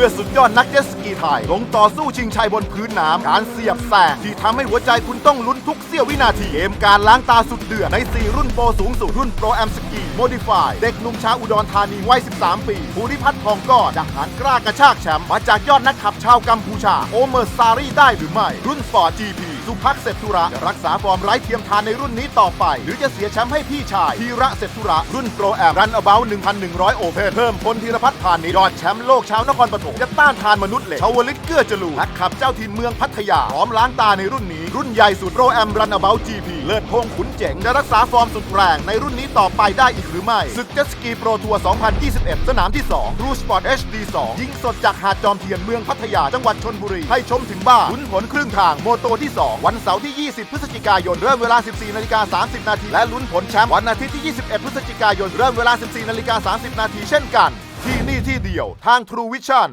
พื่อสุดยอดนักเจ็ตสกีไทย ลงต่อสู้ชิงชัยบนพื้นน้ำการเสียบแสงที่ทำให้หัวใจคุณต้องลุ้นทุกเสี้ยววินาทีเกมการล้างตาสุดเดือดใน 4 รุ่นโปรสูงสุดรุ่นโปรแอมสกีโมดิฟายเด็กหนุ่มชาวอุดรธานีวัย 13 ปีภูริพัฒน์ทองก้อนจากหารกล้ากระชากแชมป์มาจากยอดนักขับชาวกัมพูชาโอเมอร์ซารีได้หรือไม่ รุ่นฟอร์จี สุพักดิ์เศรษฐุระจะรักษาฟอร์มไร้เทียมทานในรุ่นนี้ต่อไป หรือจะเสียแชมป์ให้พี่ชายธีระเศรษฐุระรุ่นโปรแอมรันอเบ1,100 โอเพนเพิ่มพลธีรพัฒน์พานิชยอดแชมป์โลกชาวนครปฐมจะต้านทานมนุษย์เหล็กชาวลิตเกื้อจลูนักขับเจ้าทีมเมืองพัทยาพร้อมล้างตาในรุ่นนี้ รุ่นใหญ่สุดโรแอมรันอเบ GP เลิศพงขุนเจ๋งจะรักษาฟอร์มสุดแรงในรุ่นนี้ต่อไปได้อีกหรือไม่ศึกเจสกีโปรทัวร์ 2021 สนามที่2 True Sport HD 2ยิงสดจากหาดจอมเทียนเมืองพัทยาจังหวัดชนบุรี ให้ชมถึงบ้านลุ้นผลครึ่งทางโมโตที่ 2 วันเสาร์ที่ 20 พฤศจิกายน เริ่มเวลา 14นาฬิกา30 นาทีและลุ้นผลแชมป์วันอาทิตย์ที่ 21 พฤศจิกายนเริ่มเวลา 14นาฬิกา30 นาทีเช่นกัน ที่นี่ที่เดียวทาง True Vision